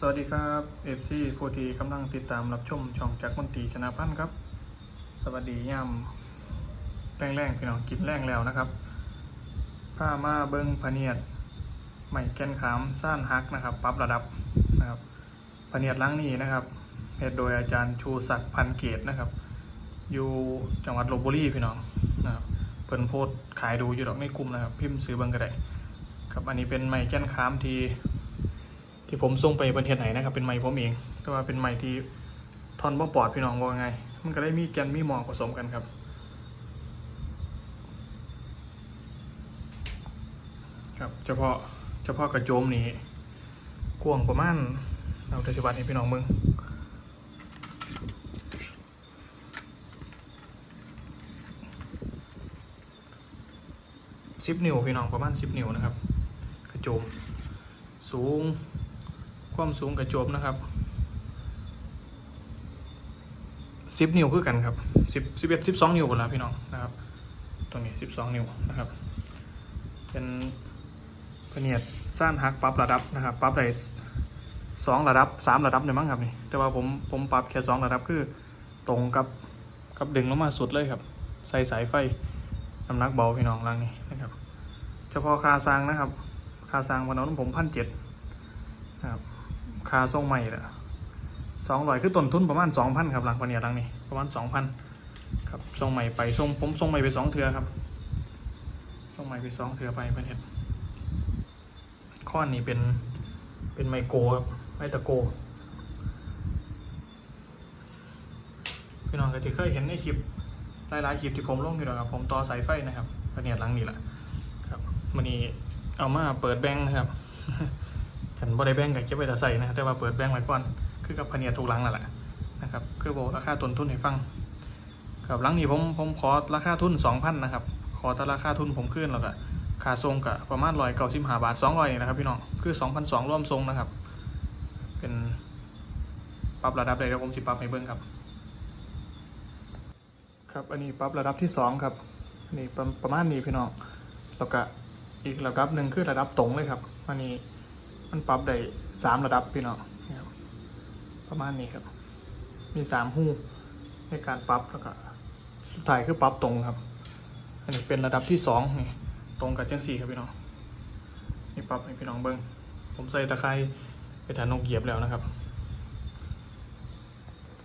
สวัสดีครับเอฟซีโพธีกำลังติดตามรับชมช่องจากมนตรีชนะพันธ์ครับ สวัสดียามแรงแรงๆพี่น้องกินแรงแล้วนะครับผ้ามาเบิงพเนียดใหม่แกนขามซ่านฮักนะครับปรับระดับนะครับพเนียดล้างนี้นะครับเฮ็ดโดยอาจารย์ชูศักดิ์พันเกตนะครับ อยู่จังหวัดลบบุรีพี่น้องนะครับเพิ่นโพสขายดูอยู่ดอกในกลุ่มนะครับ พิมพ์ซื้อบิ่งก็ไดครับอันนี้เป็นไม้แกนขามที่ ที่ผมส่งไปประเทศไหนนะครับเป็นไม้ผมเอง แต่ว่าเป็นไม้ที่ทอนบ่ปลอดพี่น้องว่าไง มันก็ได้มีแกนมีหมอกผสมกันครับ ครับเฉพาะเฉพาะกระโจมนี้กว้างประมาณเราจะวัดให้พี่น้องมึงสิบนิ้วพี่น้องประมาณสิบนิ้วนะครับ กระโจมสูง ความสูงกระจมนะครับสิบนิ้วคือกันครับสิบสิบเอ็ดสิบสองนิ้วหมดแล้วพี่น้องนะครับ ตรงนี้สิบสองนิ้วนะครับ เป็นพเนียดสั้นฮักปรับระดับนะครับปรับได้สองระดับสามระดับเนี่ยมั้งครับนี่แต่ว่าผมผมปรับแค่สองระดับคือตรงกับกับดึงลงมาสุดเลยครับ ใส่สายไฟน้ำหนักเบาพี่น้องรังนี้นะครับ เฉพาะคาซางนะครับ คาซางวันนั้นผมพันเจ็ดนะครับ คาทรงใหม่ละสองร้อยคือต้นทุนประมาณสองพันครับหลังวันนี้หลังนี้ประมาณสองพันครับทรงใหม่ไปทรงผมทรงใหม่ไปสองเทือครับทรงใหม่ไปสองเทือไปเพื่อนเห็นข้อนี้เป็นเป็นไมโกครับไมตะโกพี่น้องก็จะเคยเห็นในคลิปหลายๆคลิปที่ผมลงอยู่แล้วครับ ผมต่อสายไฟนะครับวันนี้หลังนี้แหละครับวันนี้เอามาเปิดแบงค์นะครับ ฉันบ่ได้แบงค์กับเก็บไว้แต่ใส่นะแต่ว่าเปิดแบงค์ไว้ก่อน คือกับพะเนียถูกหลังนั่นแหละนะครับคือบอกราคาต้นทุนให้ฟังครับหลังนี้ผมผมขอราคาทุนสองพันนะครับขอแต่ราคาทุนผมขึ้นแล้วก็ค่าทรงกับประมาณร้อยเก้าสิบห้าบาทสองร้อยนะครับพี่น้องคือสองพันสองร่วมทรงนะครับ เป็นปรับระดับเลยเดี๋ยวผมสิปรับให้เบิ้งครับ ครับอันนี้ปรับระดับที่สองครับนนี้ประประมาณนี้พี่น้องแล้วก็อีกระดับหนึ่งคือระดับตรงเลยครับอันนี้ มันปรับได้สามระดับพี่น้องประมาณนี้ครับ มีสามหูในการปรับแล้วก็สุดท้ายคือปรับตรงครับ อันนี้เป็นระดับที่สองนี่ตรงกับจังสี่ครับพี่น้องนี่ปรับให้พี่น้องเบิ้งผมใส่ตะไคร้ไปฐานกเหยียบแล้วนะครับ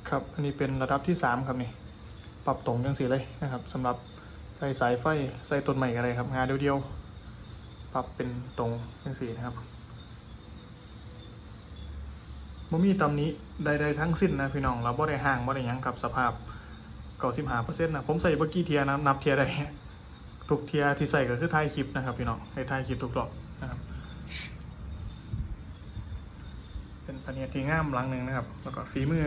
ครับอันนี้เป็นระดับที่สามครับนี่ปรับตรงจังสี่เลยนะครับสำหรับใส่สายไฟใส่ต้นใหม่อะไรครับงานเดียวๆปรับเป็นตรงจังสี่นะครับ บ่มีตำนี้ใดๆทั้งสิ้นนะพี่น้องเราบ่ได้ห่างบ่ได้ยังกับสภาพเก้าสิบห้าเปอร์เซ็นต์นะผมใส่เมื่อกี้เทียนะนับเทียได้ทุกเทียที่ใส่ก็คือถ่ายคลิปนะครับพี่น้องให้ถ่ายคลิปทุกรอบนะครับ เป็นพะเนียที่งามหลังหนึ่งนะครับ แล้วก็ฝีมือ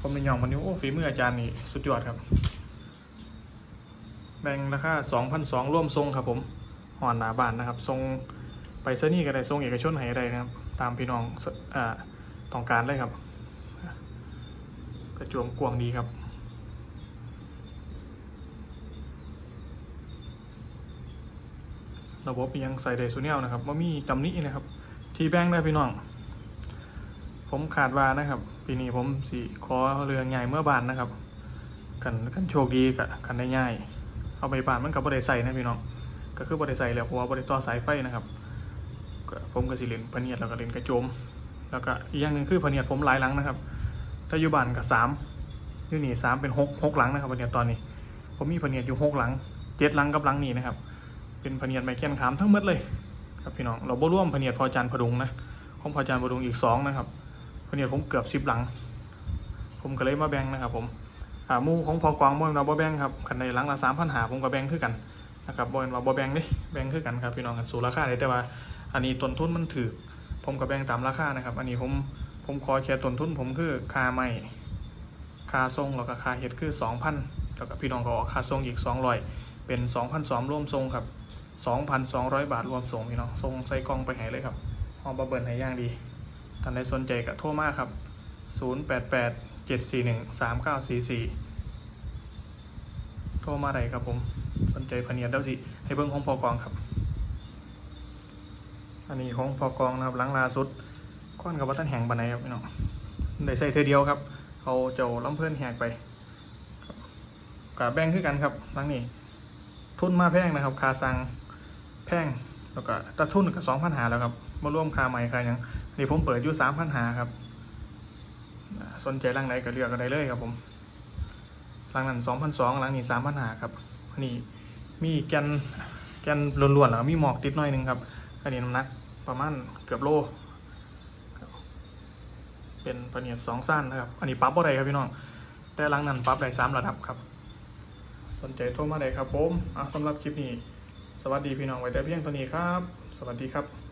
ผมในยองวันนี้โอ้ฝีมืออาจารย์นี่สุดยอดครับ แบ่งราคา2,200ร่วมทรงครับผมห่อนหนาบานนะครับทรงไปเซนี่ก็ได้ทรงเอกชนให้ได้นะครับ ตามพี่น้องอ่า ต้องการเลยครับ กระจวมกวงดีครับระบบยังใส่ได้สุเนียลนะครับว่ามีตำหนินะครับ ทีแบงได้พี่น้อง ผมขาดวานะครับ ปีนี้ผมสิขอเรือง่ายเมื่อบานนะครับ กันกันโชคดีกับกันได้ง่าย เอาไปบานมันกับบริใส่นะพี่น้อง ก็คือบริใส่แล้วเพราะว่าบริต่อสายไฟนะครับ ผมก็สิเลนพะเนียดแล้วก็เลนกระโจม แล้วก็อีกอย่างหนึ่งคือพเนียดผมหลายหลังนะครับถ้าอยู่บ้านกับสามอยู่นี่สามเป็นหกหกหลังนะครับพเนียดตอนนี้ ผมมีพเนียดอยู่หกหลังเจ็ดหลังกับหลังนี้นะครับ เป็นพเนียดไม้แกนขามทั้งหมดเลยครับพี่น้องเราบ่ร่วมพเนียดพอจันพดุงนะของพอจันพดุงอีกสองนะครับพเนี่ยผมเกือบสิบหลัง ผมก็เลยมาแบ่งนะครับ ผมอ่ามูของพอกวางบ่แม่นว่าบ่แบ่งครับคันในหลังละสามพันหาผมก็แบ่งคือกันนะครับบ่แม่นว่าบ่แบ่งเด้แบ่งคือกันครับพี่น้องกันสู่ราคาได้แต่ว่า อันนี้ต้นทุนมันถือ ผมก็แบ่งตามราคานะครับ อันนี้ผมผมขอแค่ต้นทุนผมคือค่าไม้ค่าส่งแล้วก็ค่าเฮ็ดคือสองพันแล้วก็พี่น้องก็ออกค่าส่งอีกสองร้อยเป็นสองพันสองรวมส่งครับสองพันสองร้อยบาทรวมส่งพี่น้องส่งใส่กล่องไปให้เลยครับหอมบะเบิร์นให้ย่างดีท่านใดสนใจก็โทรมาครับ 088 741 3944 โทรมาได้ครับผม สนใจพเนียดเด้าสิ ให้เบิ้งของพอกองครับ อันนี้ของพอกองนะครับหลังลาสุดขค้อนกับวัตันแหงปานไหนครับพี่น้องได้ใส่เทอเดียวครับเอาเจ้าลำเพื่อนแหกไปกับแบ่งคือกันครับหลังนี้ทุนมาแพงนะครับคาซังแพงแล้วก็ตัดทุนก็สองพันหาแล้วครับมาร่วมคาใหม่คาหยังนี่ผมเปิดอยู่สามพันหาครับสนใจรังไหนก็เลือกกันได้เลยครับผมรังนั้นสองพันสองรังนี้สามพันหาครับนนี้มีแกนแกนล้วนๆแล้วมีหมอกติดหน่อยหนึงครับ อันนี้น้ำหนักประมาณเกือบโล เป็นปะเนียดสองสั้นนะครับ อันนี้ปั๊บอะไรครับพี่น้อง แต่ลังนั้นปั๊บได้สามระดับครับ สนใจโทรมาได้ครับผมสำหรับคลิปนี้ สวัสดีพี่น้องไว้แต่เพียงตัวนี้ครับ สวัสดีครับ